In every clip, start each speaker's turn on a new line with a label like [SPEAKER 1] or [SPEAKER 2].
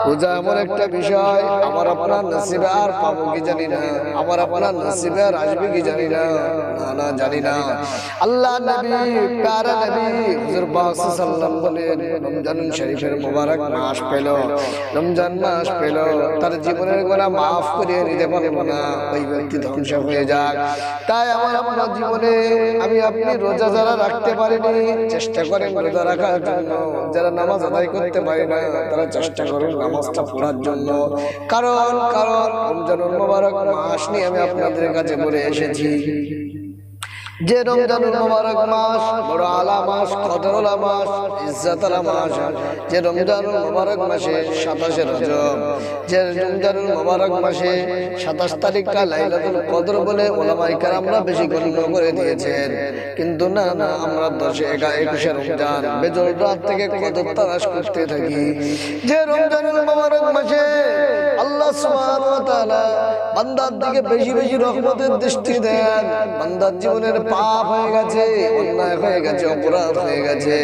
[SPEAKER 1] রোজা এমন একটা বিষয়, আমার আপনার নসিবে আর পাবো কি জানি না, আমার আপনার নসিবে আর আসবে কি জানি না না না, জানি না। আল্লাহ নবী, প্যারা নবী, হুজুর পাক সাল্লাল্লাহু বলেন, রমজান শরীফের মোবারক মাস পেল, রমজান মাস পেল, তার জীবনের গোনা মাফ করিয়ে নিতে পারব না, ওই ব্যক্তি ধ্বংস হয়ে যাক। তাই আমার আপনার জীবনে আমি আপনি রোজা যারা রাখতে পারিনি, চেষ্টা করেন রোজা রাখার জন্য, যারা নামাজ আদায় করতে পারে না, তারা চেষ্টা করুন নামাজটা পড়ার জন্য। কারণ কারণ রমজানুল মোবারক মাস নিয়ে আমি আপনাদের কাছে বলে এসেছি। যে রমজানুল মোবারক মাস, বড় আলা মাস, কদরলা মাস, ইজ্জাতালা মাস, যে রমজানুল মোবারক মাসে সাতাশে রজব, যে মোবারক মাসে সাতাশ তারিখটা লাইলাতুল কদর বলে ওলামাই কারামরা বেশি গণ্য করে দিয়েছেন। কিন্তু না না, আমরা দশে একা একুশে রমজান, বেজল রাত থেকে কদর তালাশ করতে থাকি। যে রমজানুল মোবারক মাসে আল্লাহ সুবহানাহু ওয়া তাআলা বান্দার দিকে বেশি বেশি রহমতের দৃষ্টি দেন। বান্দার জীবনের পাপ হয়ে গেছে, অন্যায় হয়ে গেছে, অপরাধ হয়ে গেছে।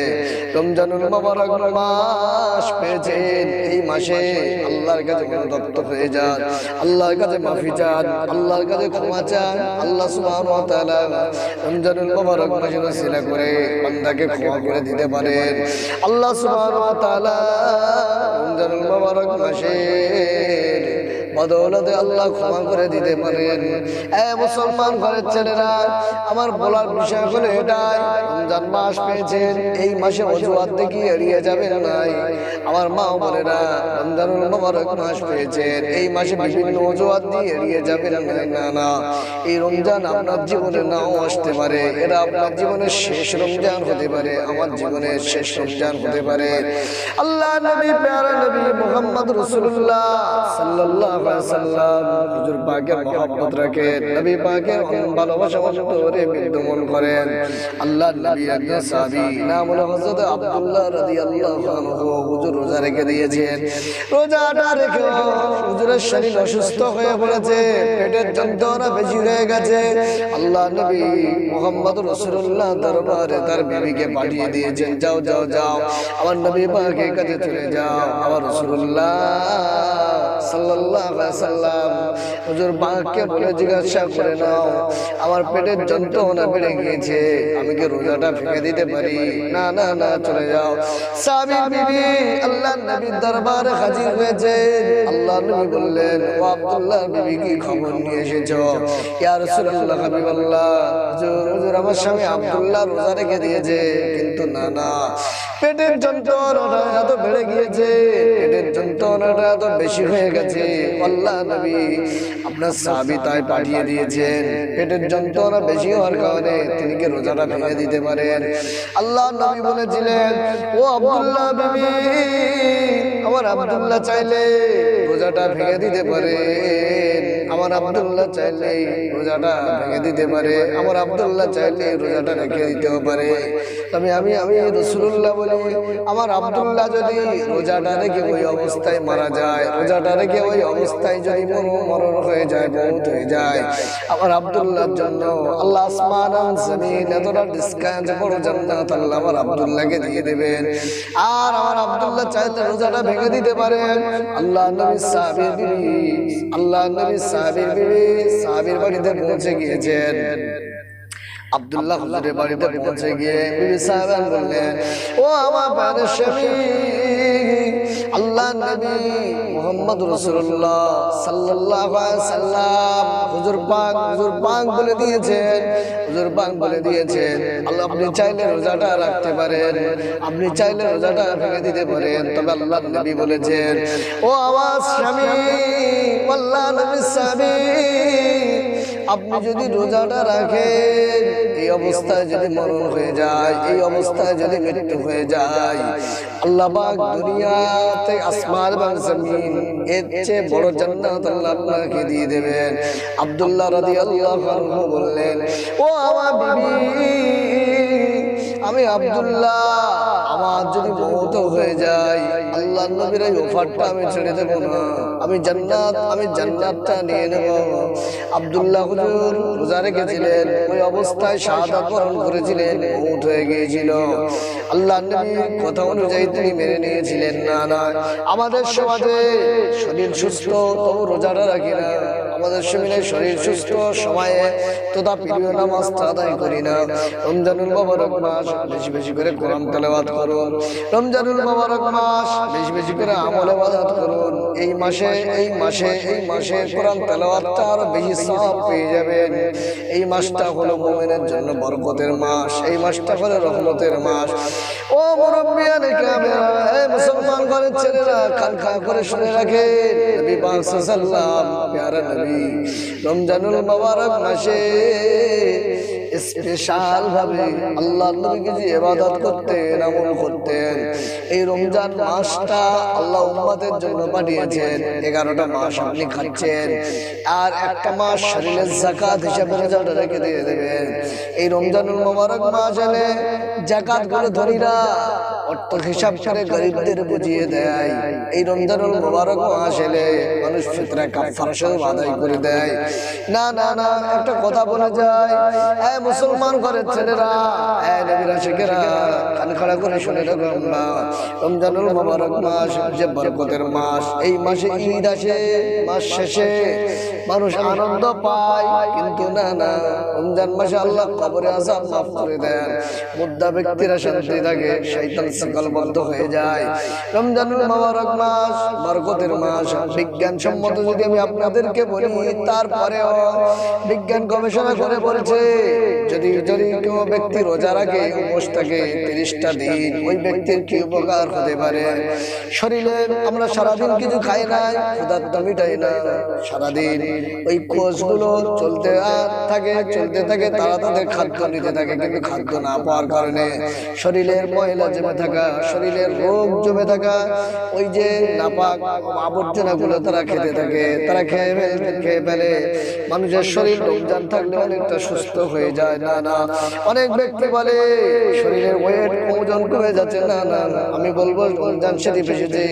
[SPEAKER 1] রমজানুল মোবারক মাস পেয়েছেন এই মাসে। আল্লাহর কাছে অনুতপ্ত হয়ে যান। আল্লাহর কাছে মাফি চান, আল্লাহর কাছে ক্ষমা চান। আল্লাহ সুবহানাহু ওয়া তাআলা রমজানুল মোবারক মাসে ওসিলা করে বান্দাকে ক্ষমা করে দিতে পারেন। আল্লাহ সুবহানাহু ওয়া তাআলা রমজানুল মোবারক মাসে বদৌলতে আল্লাহ ক্ষমা করে দিতে পারেন এ মুসলমান ঘরের ছেলেরা, আমার বলার বিষয় হলো এটাই, রমজান মাস পেয়েছেন, এই মাসে অজুহাত দেখি এড়িয়ে যাবেন নাই। আমার মা বোনেরা, রমজানুল মোবারক মাস পেয়েছেন, এই মাসে বিভিন্ন অজুহাত দিয়ে এড়িয়ে যাবেন না না। এই রমজান আপনার জীবনে নাও আসতে পারে, এটা আপনার জীবনের শেষ রমজান হতে পারে, আমার জীবনের শেষ রমজান হতে পারে। আল্লাহ নবী, প্যারা নবী মোহাম্মদ রসুল্লাহ সাল্লাল্লাহু শরীর অসুস্থ হয়ে পড়েছে, পেটের যন্ত্রণা বেশি হয়ে গেছে। আল্লাহ নবী মোহাম্মদ রসুল্লাহ দরবারে তার বিবিকে পাঠিয়ে দিয়েছেন, যাও যাও যাও, আমার নবী পাকের কাছে চলে যাও, আমার আলাইহি আমার পেটের যন্ত্রণা বেড়ে গিয়েছে, আমি কি রোজাটা ভেঙে দিতে পারি? না না না, চলে যাও। আল্লাহ নবীর দরবারে হাজির হয়েছে। আল্লাহ নবী বললেন, ও আব্দুল্লাহ বিবি, কি খবর নিয়ে এসেছ? স্বামী রোজা রেখে দিয়েছে, কিন্তু না না। পেটের এত বেড়ে গিয়েছে, পেটের যন্ত্রণাটা এত বেশি হয়ে গেছে। আল্লাহ নবী আপনার সাহাবি তাই পাঠিয়ে দিয়েছেন। পেটের যন্ত্রণা বেশি হওয়ার কারণে তিনি কি রোজাটা ভেঙে দিতে পারেন? আল্লাহ নবী বলেছিলেন, ও আব্দুল্লাহ বিবি আমার আব্দুল্লাহ চাইলে রোজাটা ভেঙে দিতে পারে। আমার আব্দুল্লাহ চাইলে রোজাটা ভেঙে দিতে পারে, আমার আব্দুল্লাহ চাইলে রোজাটা রেখে দিতেও পারে। তবে আমি আমি রসুল্লাহ বলি, আমার আব্দুল্লাহ যদি রোজাটা রেখে ওই অবস্থায় মারা যায়, রোজাটা রেখে ওই অবস্থায় যদি মরণ হয়ে যায় বহুত হয়ে যায়, আমার আব্দুল্লাহর জন্য আল্লাহ এতটা ডিসকাউন্ট বড় আল্লাহ আমার আব্দুল্লাহকে দিয়ে দেবেন। আর আমার আব্দুল্লাহ চাইলে রোজাটা ভেঙে দিতে পারেন আল্লাহ নবী সাহাবীর বিবি আল্লাহ নবী সাহাবীর বিবি সাহাবীর বাড়িতে পৌঁছে গিয়েছেন। আব্দুল্লাহ হুজুরের বাড়িতে পৌঁছে গিয়ে বিবি সাহেবান বললেন ও আমার স্বামী আল্লাহ নবী মোহাম্মদ রাসূলুল্লাহ সাল্লাল্লাহু আলাইহি সাল্লাম হুজুর পাক হুজুর পাক বলে দিয়েছেন হুজুর বলে দিয়েছেন আল্লাহ আপনি চাইলে রোজাটা রাখতে পারেন, আপনি চাইলে রোজাটা ভেঙে দিতে পারেন। তবে আল্লাহ নবী বলেছেন, ও আওয়াজ স্বামী, আল্লাহ নবী স্বামী আপনি যদি রোজাটা রাখেন, এই অবস্থায় যদি মরণ হয়ে যায়, এই অবস্থায় যদি মৃত্যু হয়ে যায়, আল্লাহ পাক দুনিয়াতে আসমান এবং জমিন, এর চেয়ে বড় জান্নাত আল্লাহ আপনাকে দিয়ে দেবেন। আব্দুল্লাহ রাদিয়াল্লাহু আনহু বললেন, ও আমার বিবি, আমি আব্দুল্লাহ আমার যদি মৌত হয়ে যায়, আল্লাহ নবীর এই অফারটা আমি ছেড়ে দেবো না। আমি জান্নাত, আমি জান্নাতটা নিয়ে নেব। আব্দুল্লাহ হুজুর রোজা রেখেছিলেন, ওই অবস্থায় শাহাদাত বরণ করেছিলেন মৌত হয়ে গিয়েছিল। আল্লাহ নবীর কথা অনুযায়ী তিনি মেনে নিয়েছিলেন। না না, আমাদের সমাজে শরীর সুস্থ তবু রোজাটা রাখি না। আমাদের শরীরে শরীর সুস্থ সময়ে তোতা প্রিয় নামাজটা আদায় করি না। রমজানুল মোবারক মাস, বেশি বেশি করে কোরআন তেলাওয়াত করুন। রমজানুল মোবারক মাস, বেশি বেশি করে আমল ইবাদত করুন। এই মাসে এই মাসে এই মাসে কোরআন তেলাওয়াতটা আরও বেশি সওয়াব পেয়ে যাবেন। এই মাসটা হলো মুমিনের জন্য বরকতের মাস। এই মাসটা হলো রহমতের মাস। ও মুরব্বিয়ানে কামেরা এই মুসলমান ঘরের ছেলেরা, কান খা করে শুনে রাখে নবী পাক সাল্লাল্লাহু নবী রমজানুল মুবারক মাসে স্পেশাল ভাবে আল্লাহ নবীকে যে ইবাদত করতেন, আমল করতেন, এই রমজান মাসটা আল্লাহ উম্মতের জন্য পাঠিয়েছেন। এগারোটা মাস আপনি খাচ্ছেন, আর একটা মাস শরীরের জাকাত হিসাবে রেজাল্ট রেখে দিয়ে দেবেন। এই রমজানুল মোবারক মাস এলে জাকাত করে ধনীরা অর্থ হিসাব করে গরিবদের বুঝিয়ে দেয়। এই রমজানুল মোবারক মানুষ ফিতরা করে দেয়। না না না একটা কথা বলে যায়। মুসলমান ছেলেরা নবীরা, শেখেরা, কান খাড়া করে শুনে রাখো আমরা রমজানুল মোবারক মাস যে বরকতের মাস। এই মাসে ঈদ আসে, মাস শেষে মানুষ আনন্দ পায়। কিন্তু না না, রমজান মাসে আল্লাহ কবরে মাফ করে দেন। মুদ্দা ব্যক্তিরা শান্তি থাকে শৈতান সকাল বন্ধ হয়ে যায়। রমজানুল মোবারক মাস, বরকতের মাস। বিজ্ঞান সম্মত যদি আমি আপনাদেরকে বলি, তারপরেও বিজ্ঞান গবেষণা করে বলছে, যদি যদি কেউ ব্যক্তি রোজা রাখে উপোস থাকে, তিরিশটা দিন, ওই ব্যক্তির কি উপকার হতে পারে? শরীরে আমরা সারাদিন কিছু খাই না, ক্ষুধার্ত মিটাই না। সারাদিন ওই কোষগুলো চলতে থাকে চলতে থাকে, তারা তাদের খাদ্য নিতে থাকে, কিন্তু খাদ্য না পাওয়ার কারণে শরীরের ময়লা জমে থাকা। শরীরের রোগ জমে থাকা, ওই যে নাপাক আবর্জনা গুলো তারা খেতে থাকে, তারা খেয়ে খেয়ে ফেলে। মানুষের শরীর রমজান থাকলে অনেকটা সুস্থ হয়ে যায়, না না। অনেক ব্যক্তি বলে, শরীরের ওয়েট ওজন কমে যাচ্ছে। না না। আমি বলব রমজান শরীফ এসেছে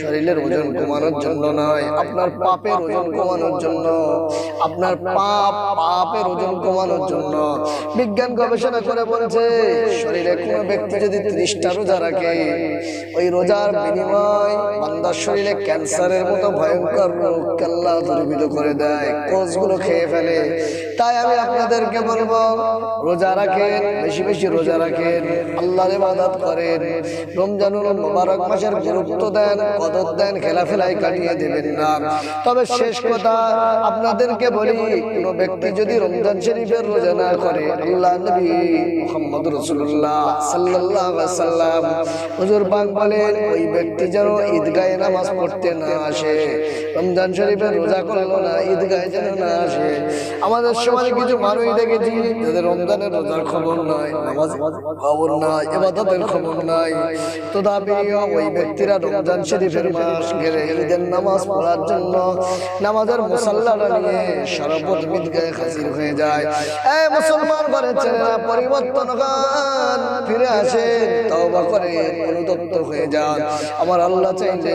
[SPEAKER 1] শরীরের ওজন কমানোর জন্য নয়, আপনার পাপের ওজন কমানোর জন্য, আপনার পাপ, পাপের ওজন কমানোর জন্য। বিজ্ঞান গবেষণা করে বলছে, শরীরে কোনো ব্যক্তি যদি ত্রিশটা রোজা রাখে ওই রোজার বিনিময় বান্দার শরীরে ক্যান্সারের মতো ভয়ঙ্কর রোগ কাল্লা দুর্বিত করে দেয় কোষগুলো খেয়ে ফেলে তাই আমি আপনাদেরকে বলব, রোজা রাখেন, বেশি বেশি রোজা রাখেন, আল্লাহর ইবাদত করেন, রমজানুল মুবারক মাসের গুরুত্ব দেন, কদর দেন খেলাফেলাই কাটিয়ে দেবেন না। তবে শেষ কথা আপনাদেরকে বলি, কোন ব্যক্তি যদি রমজান শরীফের রোজা না করে, আল্লাহ নবী মুহাম্মদ রাসূলুল্লাহ সাল্লাল্লাহু আলাইহি সাল্লাম হুজুর পাক বলেন, ওই ব্যক্তি যেন ঈদগাহে নামাজ পড়তে না আসে, রমজান শরীফের রোজা করল না, ঈদগাহে যেন না আসে। আমাদের সমাজে কিছু মানুষ দেখেছি যাদের রমজানের রোজার খবর নাই নামাজ খবর নাই ইবাদতের খবর নাই। তো দাবি ওই ব্যক্তিরা রমজান শরীফের মাস ঘেরে ঈদের নামাজ পড়ার জন্য নামাজের মুসাল্লাটা নিয়ে হাজির হয়ে যায়। এই মুসলমান পরিবর্তন হন ফিরে আসে তওবা করে অনুতপ্ত হয়ে যান। আমার আল্লাহ চাইলে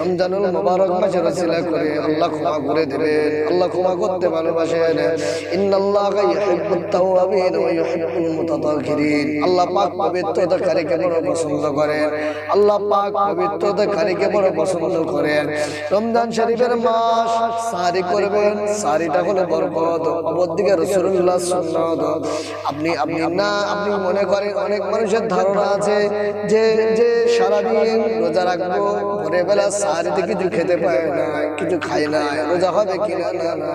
[SPEAKER 1] রমজানুল মুবারক মাসের রসিলা করে আল্লাহ ক্ষমা করে দেবেন। আল্লাহ ক্ষমা করতে ভালোবাসেন। রমজান আপনি আপনি না, আপনি মনে করেন অনেক মানুষের ধারণা আছে যে যে সারাদিন রোজা রাখব ভোরে বেলা সারিতে কিছু খেতে পায় না, কিছু খায় না, রোজা হবে কিনা না না।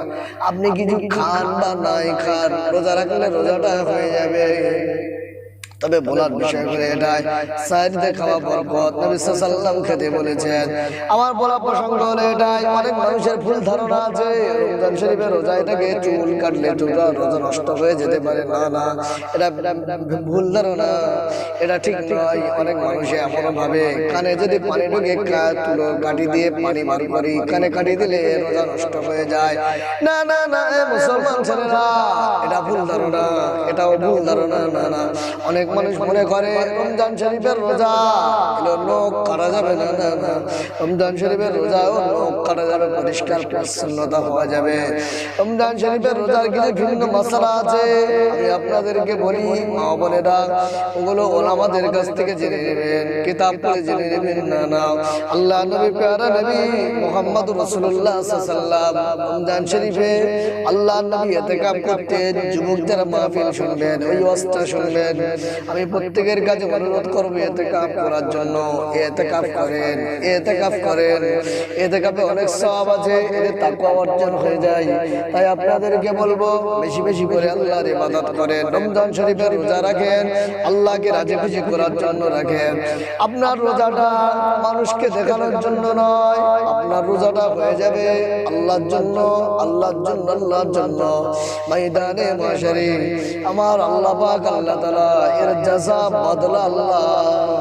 [SPEAKER 1] আপনি কিছু খান বা নাই খান, রোজা রাখলে রোজাটা হয়ে যাবে। তবে বলার বিষয় করে এটাই সাইদে খাওয়া বরকত নবী সাল্লাল্লাহু খেতে বলেছেন। আমার বলা প্রসঙ্গ হলো এটাই অনেক মানুষের ভুল ধারণা আছে রমজান শরীফের রোজা এটাকে চুল কাটলে চুলটা রোজা নষ্ট হয়ে যেতে পারে। না না এটা ভুল ধারণা এটা ঠিক নয়। অনেক মানুষে এমন ভাবে কানে যদি পানি ঢুকে তুলো কাটি দিয়ে পানি বার করি কানে কাটি দিলে রোজা নষ্ট হয়ে যায়। না না না মুসলমান ছেলেরা এটা ভুল ধারণা এটাও ভুল ধারণা না না। অনেক মানুষ মনে করে রমজান শরীফের রোজা। লোক কাটা যাবে না না না। রমজান শরীফের রোজা ও নখ কাটা যাবে, পরিষ্কার, পরিচ্ছন্নতা হওয়া যাবে। রমজান শরীফের রোজার কিছু ভিন্ন মশলা আছে, আমি আপনাদেরকে বলি, মা বোনেরা, ওগুলো ওলামাদের কাছ থেকে জেনে নেবেন, কিতাব পড়ে জেনে নেবেন, না না। আল্লাহ নবী, প্যারা নবী মোহাম্মদ রসুল্লাহ রমজান শরীফে আল্লাহ নবী এতেকাপ করতেন, যুবকদের মাহফিল শুনবেন, ওই অস্ত্র শুনবেন। আমি প্রত্যেকের কাছে অনুরোধ করব এতেকাপ করার জন্য এতেকাপ করেন এতেকাপ করেন। এতেকাপে অনেক সব আছে এতে তাকওয়া অর্জন হয়ে যায়। তাই আপনাদেরকে বলব, বেশি বেশি করে আল্লাহর ইবাদত করেন, রমজান শরীফের রোজা রাখেন, আল্লাহকে রাজি খুশি করার জন্য রাখেন। আপনার রোজাটা মানুষকে দেখানোর জন্য নয়, আপনার রোজাটা হয়ে যাবে আল্লাহর জন্য আল্লাহর জন্য আল্লাহর জন্য। ময়দানে মাশারি আমার আল্লাহ পাক আল্লাহ তাআলা এর জাযা বদলা আল্লাহ।